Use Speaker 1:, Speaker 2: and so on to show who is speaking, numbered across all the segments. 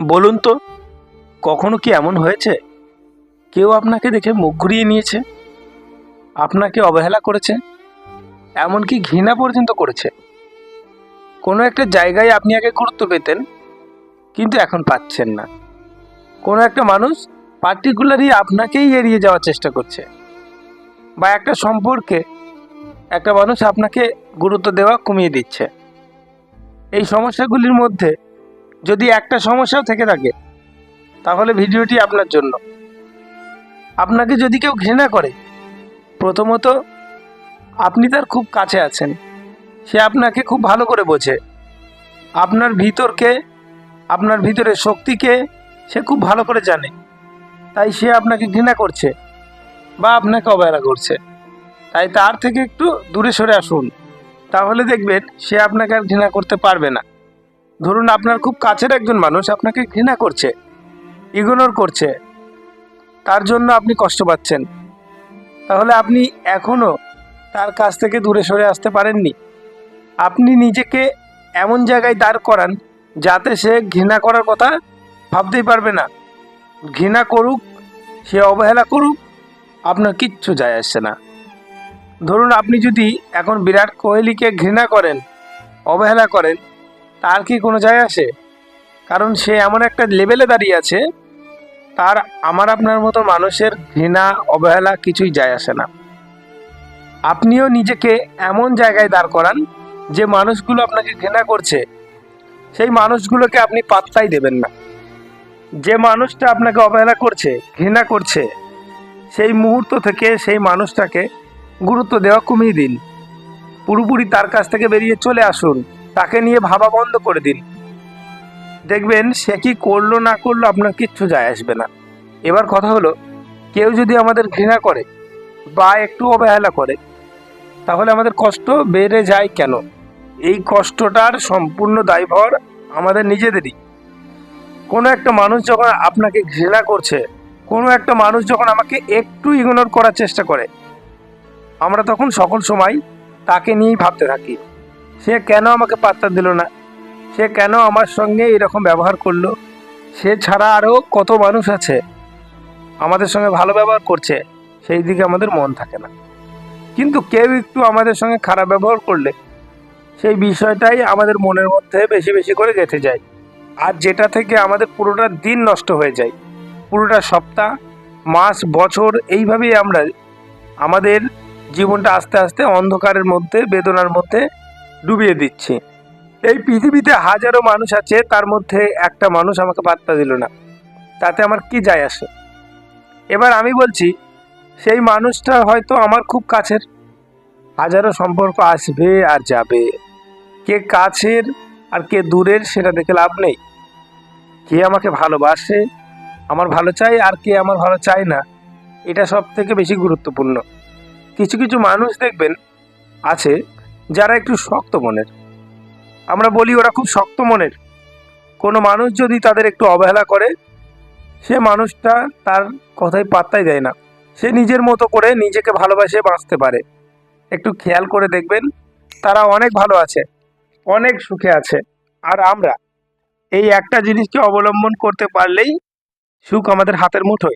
Speaker 1: বলুন তো, কখনো কি এমন হয়েছে? কেউ আপনাকে দেখে মুখ ঘুরিয়ে নিয়েছে? আপনাকে অবহেলা করেছে? এমনকি ঘৃণা পর্যন্ত করেছে? কোনো একটা জায়গায় আপনি আগে গুরুত্ব পেতেন, কিন্তু এখন পাচ্ছেন না। কোনো একটা মানুষ পার্টিকুলারই আপনাকেই এড়িয়ে যাওয়ার চেষ্টা করছে। বা একটা সম্পর্কে একটা মানুষ আপনাকে গুরুত্ব দেওয়া কমিয়ে দিচ্ছে। এই সমস্যাগুলির মধ্যে যদি একটা সমস্যাও থেকে থাকে, তাহলে ভিডিওটি আপনার জন্য। আপনাকে যদি কেউ ঘৃণা করে, প্রথমত আপনি তার খুব কাছে আছেন। সে আপনাকে খুব ভালো করে বোঝে। আপনার ভিতরকে, আপনার ভিতরের শক্তিকে সে খুব ভালো করে জানে। তাই সে আপনাকে ঘৃণা করছে বা আপনাকে অবহেলা করছে। তাই তার থেকে একটু দূরে সরে আসুন। তাহলে দেখবেন সে আপনাকে আর ঘৃণা করতে পারবে না। ধরুন আপনার খুব কাছের একজন মানুষ আপনাকে ঘৃণা করছে ইগনোর করছে, তার জন্য আপনি কষ্ট পাচ্ছেন। তাহলে আপনি এখনও তার কাছ থেকে দূরে সরে আসতে পারেননি। আপনি নিজেকে এমন জায়গায় দাঁড় করান যাতে সে ঘৃণা করার কথা ভাবতেই পারবে না। ঘৃণা করুক, সে অবহেলা করুক, আপনার কিচ্ছু যায় আসছে না। ধরুন আপনি যদি এখন বিরাট কোহলিকে ঘৃণা করেন, অবহেলা করেন তার কি কোনো যায় আসে? কারণ সে এমন একটা লেভেলে দাঁড়িয়ে আছে, তার আমার আপনার মতো মানুষের ঘৃণা, অবহেলা কিছুই যায় আসে না। আপনিও নিজেকে এমন জায়গায় দাঁড় করান যে মানুষগুলো আপনাকে ঘৃণা করছে, সেই মানুষগুলোকে আপনি পাত্তাই দেবেন না। যে মানুষটা আপনাকে অবহেলা করছে, ঘৃণা করছে, সেই মুহূর্ত থেকে সেই মানুষটাকে গুরুত্ব দেওয়া কমিয়ে দিন। পুরোপুরি তার কাছ থেকে বেরিয়ে চলে আসুন। তাকে নিয়ে ভাবা বন্ধ করে দিন। দেখবেন সে কি করল না করল আপনার কিচ্ছু যায় আসবে না। এবার কথা হলো, কেউ যদি আমাদের ঘৃণা করে বা একটু অবহেলা করে, তাহলে আমাদের কষ্ট বেড়ে যায় কেন? এই কষ্টটার সম্পূর্ণ দায়ভার আমাদের নিজেদেরই। কোনো একটা মানুষ যখন আপনাকে ঘৃণা করছে, কোনো একটা মানুষ যখন আমাকে একটু ইগনোর করার চেষ্টা করে, আমরা তখন সকল সময় তাকে নিয়েই ভাবতে থাকি। সে কেন আমাকে পাত্তা দিল না? সে কেন আমার সঙ্গে এরকম ব্যবহার করল? সে ছাড়া আরও কত মানুষ আছে? আমাদের সঙ্গে ভালো ব্যবহার করছে, সেই দিকে আমাদের মন থাকে না। কিন্তু কেউ একটু আমাদের সঙ্গে খারাপ ব্যবহার করলে, সেই বিষয়টাই আমাদের মনের মধ্যে বেশি বেশি করে গেঁথে যায়। আর যেটা থেকে আমাদের পুরোটা দিন নষ্ট হয়ে যায়, পুরোটা সপ্তাহ, মাস, বছর, এইভাবেই আমরা আমাদের জীবনটা আস্তে আস্তে অন্ধকারের মধ্যে, বেদনার মধ্যে ডুবিয়ে দিচ্ছি। এই পৃথিবীতে হাজারো মানুষ আছে, তার মধ্যে একটা মানুষ আমাকে পাত্তা দিল না। তাতে আমার কি যায় আসে? এবার আমি বলছি, সেই মানুষটা হয়তো আমার খুব কাছের। হাজারো সম্পর্ক আসবে আর যাবে। কে কাছের আর কে দূরের সেটা দেখে লাভ নেই। কে আমাকে ভালোবাসে, আমার ভালো চাই আর কে আমার ভালো চায় না, এটা সব থেকে বেশি গুরুত্বপূর্ণ। কিছু কিছু মানুষ দেখবেন আছে যারা একটু শক্ত মনের। আমরা বলি ওরা খুব শক্ত মনের। কোনো মানুষ যদি তাদের একটু অবহেলা করে, সে মানুষটা তার কথায় পাত্তাই দেয় না। সে নিজের মতো করে নিজেকে ভালোবাসে বাঁচতে পারে। একটু খেয়াল করে দেখবেন, তারা অনেক ভালো আছে, অনেক সুখে আছে। আর আমরা এই একটা জিনিসকে অবলম্বন করতে পারলেই সুখ আমাদের হাতের মুঠোয়।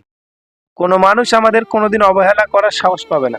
Speaker 1: কোনো মানুষ আমাদের কোনোদিন অবহেলা করার সাহস পাবে না।